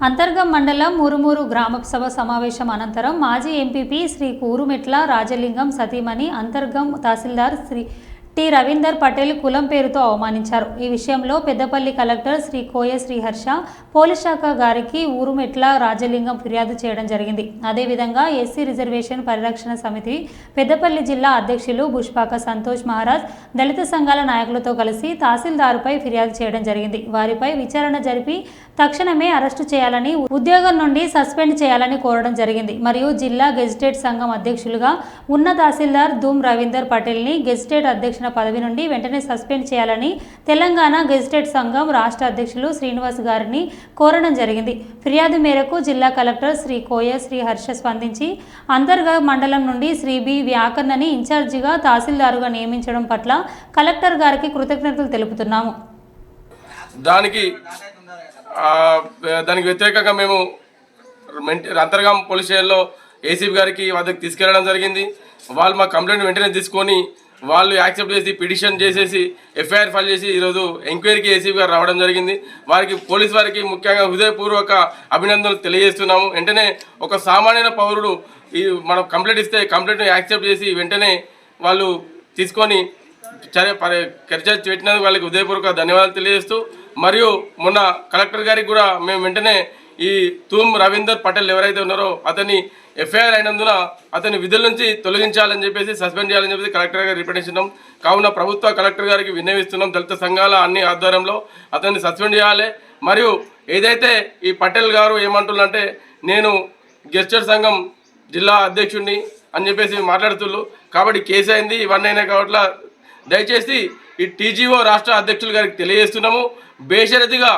అంతర్గం మండలం మురుమూరు గ్రామ సభ సమావేశం అనంతరం మాజీ ఎంపీపీ శ్రీ కూరుమెట్ల రాజలింగం సతీమణి అంతర్గం తహసీల్దార్ శ్రీ టి రవీందర్ పటేల్ కులం పేరుతో అవమానించారు. ఈ విషయంలో పెద్దపల్లి కలెక్టర్ శ్రీ కోయ శ్రీహర్ష పోలీస్ శాఖ గారికి ఊరుమెట్ల రాజలింగం ఫిర్యాదు చేయడం జరిగింది. అదేవిధంగా ఎస్సీ రిజర్వేషన్ పరిరక్షణ సమితి పెద్దపల్లి జిల్లా అధ్యక్షులు పుష్పాక సంతోష్ మహారాజ్ దళిత సంఘాల నాయకులతో కలిసి తహసీల్దారుపై ఫిర్యాదు చేయడం జరిగింది. వారిపై విచారణ జరిపి తక్షణమే అరెస్టు చేయాలని ఉద్యోగం నుండి సస్పెండ్ చేయాలని కోరడం జరిగింది. మరియు జిల్లా గెజిటెడ్ సంఘం అధ్యక్షులుగా ఉన్న తహసీల్దార్ ధూమ్ రవీందర్ పటేల్ని గెజిటెడ్ అధ్యక్షుల పదవి నుండి వెంటనే సస్పెండ్ చేయాలని తెలంగాణ గెజిటెడ్ సంఘం రాష్ట్ర అధ్యక్షులు శ్రీనివాస్ గారిని కోరడం జరిగింది. ఫిర్యాదు మేరకు జిల్లా కలెక్టర్ శ్రీ కోయ శ్రీ హర్ష స్పందించి అంతర్గా మండలం నుండి శ్రీ బి వ్యాకర్ణని ఇన్ఛార్జిగా తహసీల్దారుగా నియమించడం పట్ల కలెక్టర్ గారికి కృతజ్ఞతలు తెలుపుతున్నాము. దానికి దానికి వ్యతిరేకంగా మేము అంతర్గాం పోలీస్ స్టేషన్లో ఏసీబీ గారికి వద్దకు తీసుకెళ్ళడం జరిగింది. వాళ్ళు మా కంప్లైంట్ వెంటనే తీసుకొని వాళ్ళు యాక్సెప్ట్ చేసి పిటిషన్ చేసేసి ఎఫ్ఐఆర్ ఫైల్ చేసి ఈరోజు ఎంక్వైరీకి ఏసీబీ గారు రావడం జరిగింది. వారికి పోలీస్ వారికి ముఖ్యంగా హృదయపూర్వక అభినందనలు తెలియజేస్తున్నాము. వెంటనే ఒక సామాన్య పౌరుడు ఈ మనం కంప్లైంట్ ఇస్తే కంప్లైంట్ను యాక్సెప్ట్ చేసి వెంటనే వాళ్ళు తీసుకొని చర్య చర్చ పెట్టినందుకు వాళ్ళకి ఉదయపూర్వక ధన్యవాదాలు తెలియజేస్తూ మరియు మొన్న కలెక్టర్ గారికి కూడా మేము వెంటనే ఈ తూమ్ రవీందర్ పటేల్ ఎవరైతే ఉన్నారో అతని ఎఫ్ఐఆర్ అయినందున అతని విధుల నుంచి తొలగించాలని చెప్పేసి సస్పెండ్ చేయాలని చెప్పేసి కలెక్టర్ గారు రిప్రజెంట్ ఇస్తున్నాం కావున ప్రభుత్వ కలెక్టర్ గారికి విన్నవిస్తున్నాం. దళిత సంఘాల అన్ని ఆధ్వర్యంలో అతన్ని సస్పెండ్ చేయాలి. మరియు ఏదైతే ఈ పటేల్ గారు ఏమంటున్నారంటే నేను గెస్టర్ సంఘం జిల్లా అధ్యక్షుడిని అని చెప్పేసి మాట్లాడుతున్నారు కాబట్టి కేసు అయింది ఇవన్నీ అయినా కాబట్టి దయచేసి ఈ టీజీఓ రాష్ట్ర అధ్యక్షులు గారికి తెలియజేస్తున్నాము. బేషరతిగా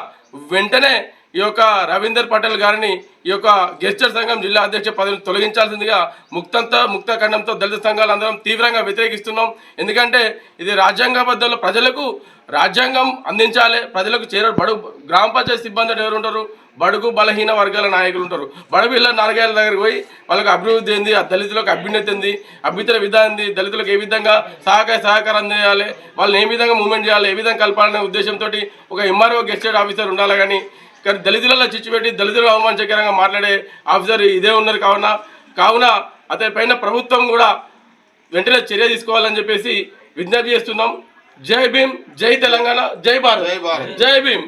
వెంటనే ఈ యొక్క రవీందర్ పటేల్ గారిని ఈ యొక్క గెస్టర్ సంఘం జిల్లా అధ్యక్ష పదవిని తొలగించాల్సిందిగా ముక్తంత ముక్త ఖండంతో దళిత సంఘాలు అందరం తీవ్రంగా వ్యతిరేకిస్తున్నాం. ఎందుకంటే ఇది రాజ్యాంగబద్ధంలో ప్రజలకు రాజ్యాంగం అందించాలి ప్రజలకు చేర బడు గ్రామ పంచాయతీ సిబ్బంది ఎవరు ఉంటారు బడుగు బలహీన వర్గాల నాయకులు ఉంటారు. బడుగు ఇళ్ళ నాలుగేళ్ళ దగ్గరికి పోయి వాళ్ళకి అభివృద్ధి ఏంది ఆ దళితులకు అభ్యున్నతి ఏంది అభ్యుతర విధానం ఏంది దళితులకు ఏ విధంగా సహకార సహకారం అందించాలి వాళ్ళని ఏ విధంగా మూవ్మెంట్ చేయాలి ఏ విధంగా కలపాలనే ఉద్దేశంతో ఒక ఎంఆర్ఓ గెస్టెడ్ ఆఫీసర్ ఉండాలి కానీ కానీ దళితులలో చిచ్చు పెట్టి దళితులు అవమానకరంగా మాట్లాడే ఆఫీసర్ ఇదే ఉన్నారు కావున కావున అతని పైన ప్రభుత్వం కూడా వెంటనే చర్య తీసుకోవాలని చెప్పేసి విజ్ఞప్తి చేస్తున్నాం. జై భీమ్ జై తెలంగాణ జై భారత్. జై భీమ్.